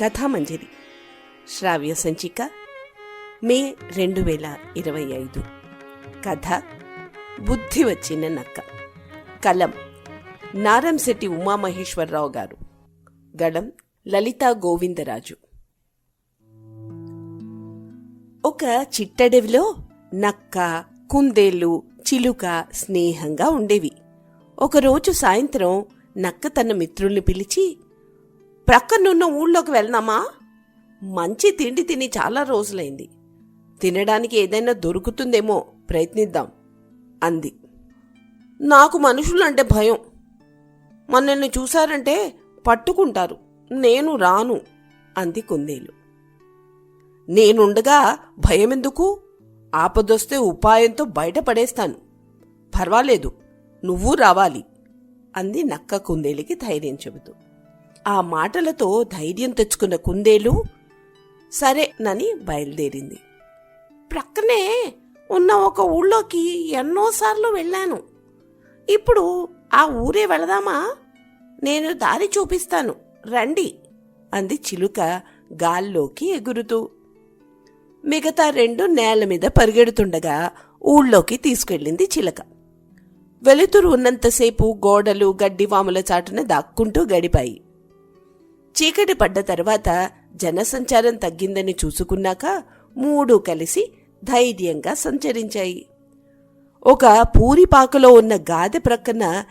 కథామంజరి. శ్రావ్య సంచిక మే రెండు వేల ఇరవై ఐదు. కథ బుద్ధి వచ్చిన నక్క. కలం నారంశెట్టి ఉమామహేశ్వరరావు గారు. గళం లలితా గోవిందరాజు. ఒక చిట్టడవిలో నక్క కుందేళ్ళు చిలుక స్నేహంగా ఉండేవి. ఒకరోజు సాయంత్రం నక్క తన మిత్రుల్ని పిలిచి ప్రక్కనున్న ఊళ్ళోకి వెళ్దామా? మంచి తిండి తిని చాలా రోజులైంది. తినడానికి ఏదైనా దొరుకుతుందేమో ప్రయత్నిద్దాం అంది. నాకు మనుషులంటే భయం. మనల్ని చూశారంటే పట్టుకుంటారు. నేను రాను అంది కుందేలు. నేనుండగా భయమెందుకు? ఆపదొస్తే ఉపాయంతో బయటపడేస్తాను. పర్వాలేదు నువ్వు రావాలి అంది నక్క కుందేలికి ధైర్యం చెబుతూ. ఆ మాటలతో ధైర్యం తెచ్చుకున్న కుందేలు సరే నని బయలుదేరింది. ప్రక్కనే ఉన్న ఒక ఊళ్ళోకి ఎన్నోసార్లు వెళ్ళాను. ఇప్పుడు ఆ ఊరే వెళదామా? నేను దారి చూపిస్తాను. రండి అంది చిలుక గాల్లోకి ఎగురుతూ. మిగతా రెండు నేల మీద పరిగెడుతుండగా ఊళ్ళోకి తీసుకెళ్ళింది చిలక. వెలుతురు ఉన్నంతసేపు గోడలు గడ్డివాముల చాటున దాక్కుంటూ గడిపాయి. చీకటి పడ్డ తర్వాత జనసంచారం తగ్గిందని చూసుకున్నాక మూడు కలిసి ధైర్యంగా సంచరించాయి. ఒక పూరిపాకలో ఉన్న గాదె ప్రక్కన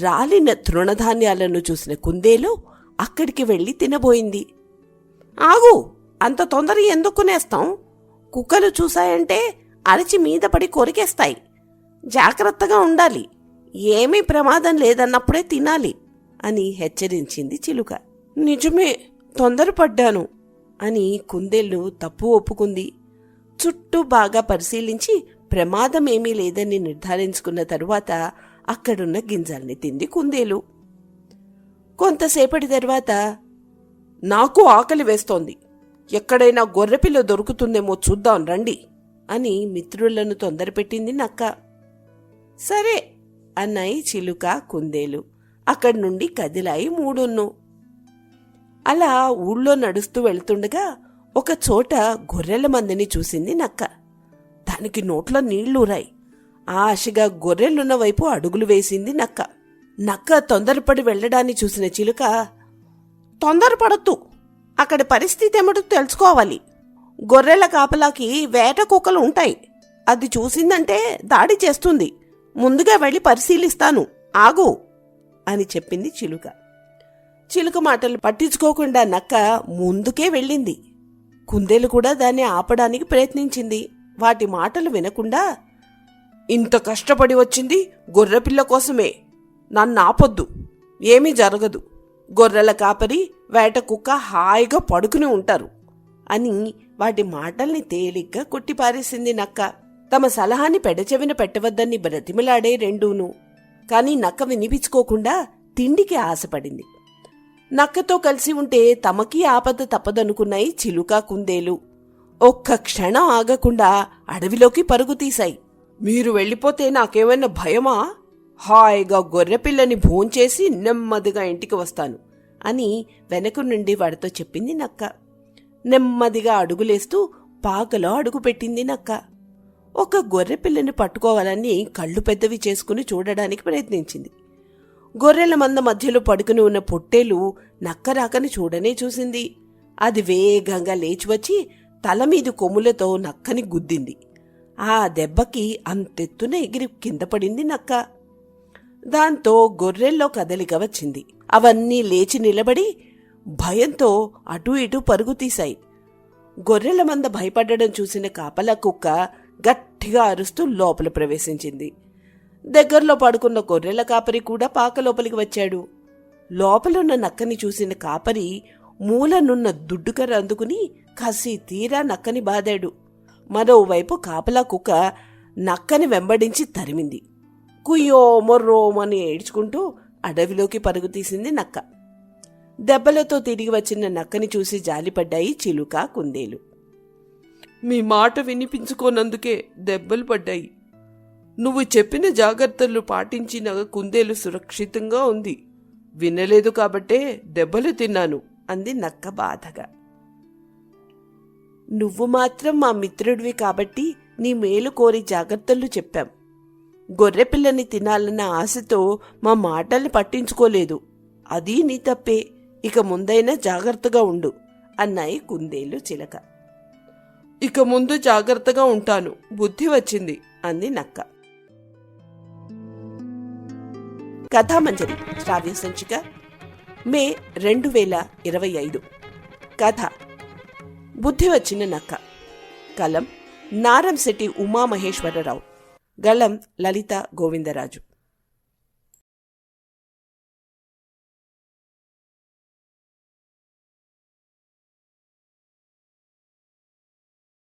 రాలిన తృణధాన్యాలను చూసిన కుందేలు అక్కడికి వెళ్ళి తినబోయింది. ఆగు! అంత తొందర ఎందుకు నేస్తాం కుక్కలు చూశాయంటే అరచి మీద పడి కొరికేస్తాయి. జాగ్రత్తగా ఉండాలి. ఏమీ ప్రమాదం లేదన్నప్పుడే తినాలి అని హెచ్చరించింది చిలుక. నిజమే తొందరపడ్డాను అని కుందేళ్ళు తప్పు ఒప్పుకుంది. చుట్టూ బాగా పరిశీలించి ప్రమాదమేమీ లేదని నిర్ధారించుకున్న తరువాత అక్కడున్న గింజల్ని తింది కుందేలు. కొంతసేపటి తర్వాత నాకు ఆకలి వేస్తోంది. ఎక్కడైనా గొర్రెపిల్ల దొరుకుతుందేమో చూద్దాం రండి అని మిత్రులను తొందరపెట్టింది నక్క. సరే అన్నాయి చిలుక కుందేలు. అక్కడి నుండి కదిలాయి మూడున్ను. అలా ఊళ్ళో నడుస్తూ వెళ్తుండగా ఒక చోట గొర్రెల మందిని చూసింది నక్క. దానికి నోట్లో నీళ్ళూరాయి ఆశగా గొర్రెలున్న వైపు అడుగులు వేసింది నక్క. నక్క తొందరపడి వెళ్ళడాన్ని చూసిన చిలుక తొందరపడద్దు. అక్కడి పరిస్థితి ఏమిటో తెలుసుకోవాలి. గొర్రెల కాపలాకి వేట కుక్కలు ఉంటాయి. అది చూసిందంటే దాడి చేస్తుంది. ముందుగా వెళ్ళి పరిశీలిస్తాను. ఆగు అని చెప్పింది చిలుక. చిలుక మాటలు పట్టించుకోకుండా నక్క ముందుకే వెళ్ళింది. కుందేలు కూడా దాన్ని ఆపడానికి ప్రయత్నించింది. వాటి మాటలు వినకుండా ఇంత కష్టపడి వచ్చింది గొర్రెపిల్ల కోసమే. నన్ను ఆపొద్దు. ఏమీ జరగదు. గొర్రెల కాపరి వేట కుక్క హాయిగా పడుకుని ఉంటారు అని వాటి మాటల్ని తేలిగ్గా కొట్టిపారేసింది నక్క. తమ సలహాని పెడచెవిన పెట్టవద్దని బ్రతిమిలాడే రెండూను. కాని నక్క వినిపించుకోకుండా తిండికి ఆశపడింది. నక్కతో కలిసి ఉంటే తమకి ఆపద తప్పదనుకున్నాయి చిలుక కుందేలు. ఒక్క క్షణం ఆగకుండా అడవిలోకి పరుగు తీశాయి. మీరు వెళ్ళిపోతే నాకేమైనా భయమా? హాయిగా గొర్రెపిల్లని భోంచేసి నెమ్మదిగా ఇంటికి వస్తాను అని వెనక నుండి వాడితో చెప్పింది నక్క. నెమ్మదిగా అడుగులేస్తూ పాకలో అడుగుపెట్టింది నక్క. ఒక గొర్రెపిల్లని పట్టుకోవాలని కళ్ళు పెద్దవి చేసుకుని చూడడానికి ప్రయత్నించింది. గొర్రెల మంద మధ్యలో పడుకుని ఉన్న పొట్టేలు నక్క రాకని చూడనే చూసింది. అది వేగంగా లేచి వచ్చి తల మీద కొమ్ములతో నక్కని గుద్దింది. ఆ దెబ్బకి అంతెత్తున ఎగిరి కింద పడింది నక్క. దాంతో గొర్రెల్లో కదలిక వచ్చింది. అవన్నీ లేచి నిలబడి భయంతో అటూ ఇటూ పరుగు తీశాయి. గొర్రెల మంద భయపడడం చూసిన కాపలా కుక్క గట్టిగా అరుస్తూ లోపల ప్రవేశించింది. దగ్గరలో పడుకున్న గొర్రెల కాపరి కూడా పాక లోపలికి వచ్చాడు. లోపలున్న నక్కని చూసిన కాపరి మూలనున్న దుడ్డుకర్ర అందుకుని కసి తీరా నక్కని బాదాడు. మరోవైపు కాపలా కుక్క నక్కని వెంబడించి తరిమింది. కుయ్యో మొర్రోమని ఏడ్చుకుంటూ అడవిలోకి పరుగు తీసింది నక్క. దెబ్బలతో తిరిగి వచ్చిన నక్కని చూసి జాలిపడ్డాయి చిలుక కుందేలు. మీ మాట వినిపించుకోనందుకే దెబ్బలు పడ్డాయి. నువ్వు చెప్పిన జాగ్రత్తలు పాటించిన కుందేలు సురక్షితంగా ఉంది. వినలేదు కాబట్టే దెబ్బలు తిన్నాను అంది నక్క బాధగా. నువ్వు మాత్రం మా మిత్రుడివి కాబట్టి నీ మేలు కోరి జాగ్రత్తలు చెప్పాం. గొర్రెపిల్లని తినాలన్న ఆశతో మా మాటల్ని పట్టించుకోలేదు. అది నీ తప్పే. ఇక ముందైనా జాగ్రత్తగా ఉండు అన్నాయి కుందేలు చిలక. ఇక ముందు జాగ్రత్తగా ఉంటాను. బుద్ధి వచ్చింది అంది నక్క. కథామంజరి శ్రావ్య సంచిక మే రెండు వేల ఇరవై ఐదు. కథ. బుద్ధి వచ్చిన నక్క. కలం. నారంశెట్టి ఉమామహేశ్వరరావు. గళం. లలిత గోవిందరాజు.